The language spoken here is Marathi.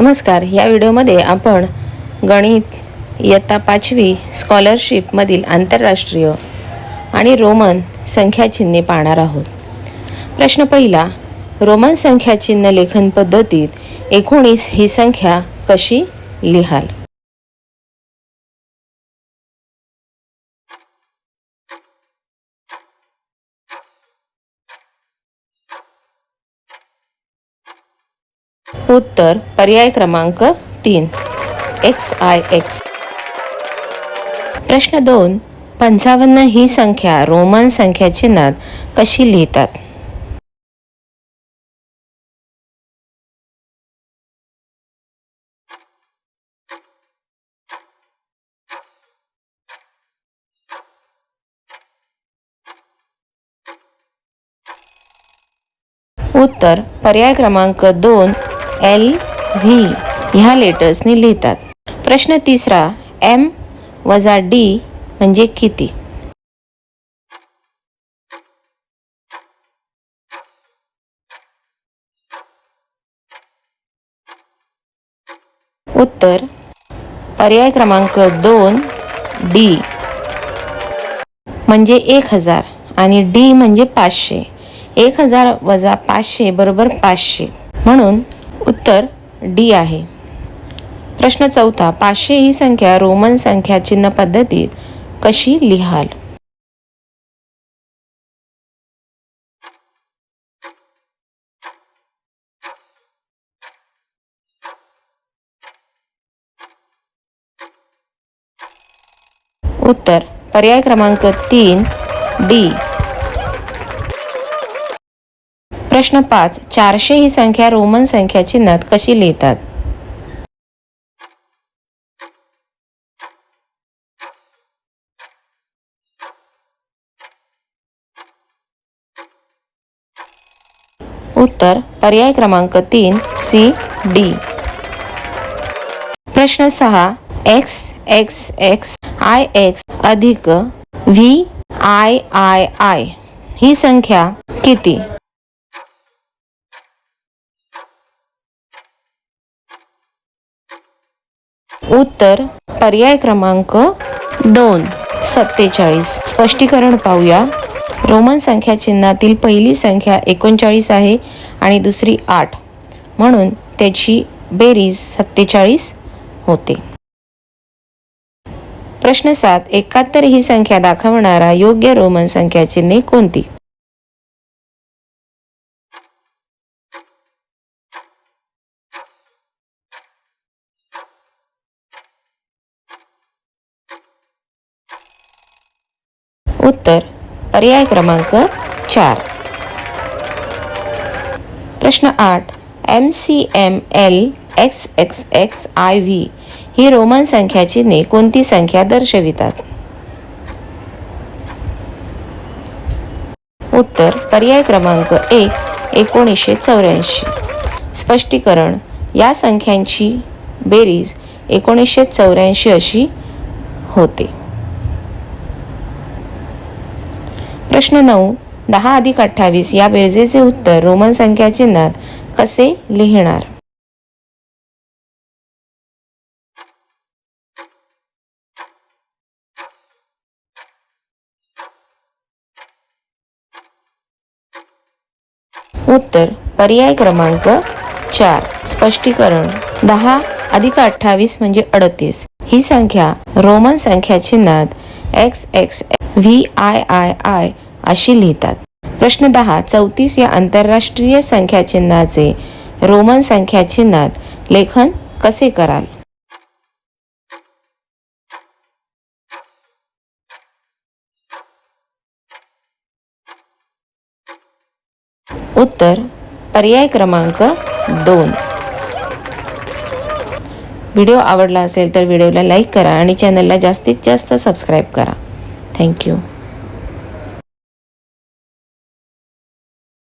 नमस्कार. या व्हिडिओमध्ये आपण गणित इयत्ता पाचवी स्कॉलरशिपमधील आंतरराष्ट्रीय आणि रोमन संख्याचिन्हे पाहणार आहोत. प्रश्न पहिला रोमन संख्याचिन्ह लेखन पद्धतीत एकोणीस ही संख्या कशी लिहाल? उत्तर पर्याय क्रमांक तीन. एक्स आय एक्स प्रश्न दोन. पंचावन्न ही संख्या रोमन संख्या चिन्हात कशी लिहितात? उत्तर पर्याय क्रमांक दोन. एल व्ही ह्या लेटर्सनी लिहितात. प्रश्न तिसरा एम वजा डी म्हणजे किती? उत्तर पर्याय क्रमांक दोन डी म्हणजे एक हजार आणि डी म्हणजे पाचशे. एक हजार वजा पाचशे बरोबर पाचशे. म्हणून उत्तर डी आहे. प्रश्न चौथा पाचशे ही संख्या रोमन संख्या चिन्ह पद्धतीत कशी लिहाल? उत्तर पर्याय क्रमांक तीन डी. प्रश्न पाच चारशे ही संख्या रोमन संख्या चिन्हात कशी लिहितात? उत्तर पर्याय क्रमांक तीन सी डी. प्रश्न सहा X X X I X अधिक व्ही आय आय आय ही संख्या किती? उत्तर पर्याय क्रमांक दोन. सत्तेचाळीस. स्पष्टीकरण पाहूया. रोमन संख्या चिन्हातील पहिली संख्या एकोणचाळीस आहे आणि दुसरी आठ. म्हणून त्याची बेरीज सत्तेचाळीस होते. प्रश्न सात. एकाहत्तर ही संख्या दाखवणारा योग्य रोमन संख्या चिन्हे कोणती? उत्तर पर्याय क्रमांक चार. प्रश्न आठ M C M L X X X I V he Roman संख्या चिन्हे कोणती संख्या दर्शवितात? उत्तर पर्याय क्रमांक एक एकोणीसशे चौऱ्याऐंशी. स्पष्टीकरण या संख्यांची बेरीज एकोणीसशे चौऱ्याऐंशी अशी होते. प्रश्न नऊ दहा अधिक अठ्ठावीस या बेरजेचे उत्तर रोमन संख्या चिन्हात कसे लिहिणार? उत्तर पर्याय क्रमांक चार स्पष्टीकरण. दहा अधिक अठ्ठावीस म्हणजे अडतीस. ही संख्या रोमन संख्या चिन्हात X X V I I I अशी लिहितात. प्रश्न दहा चौतीस या आंतरराष्ट्रीय संख्या चिन्हाचे रोमन संख्या चिन्हात लेखन कसे कराल? उत्तर पर्याय क्रमांक दोन. व्हिडिओ आवडला असेल तर व्हिडिओला लाईक करा आणि चॅनलला जास्तीत जास्त सबस्क्राईब करा. थँक्यू.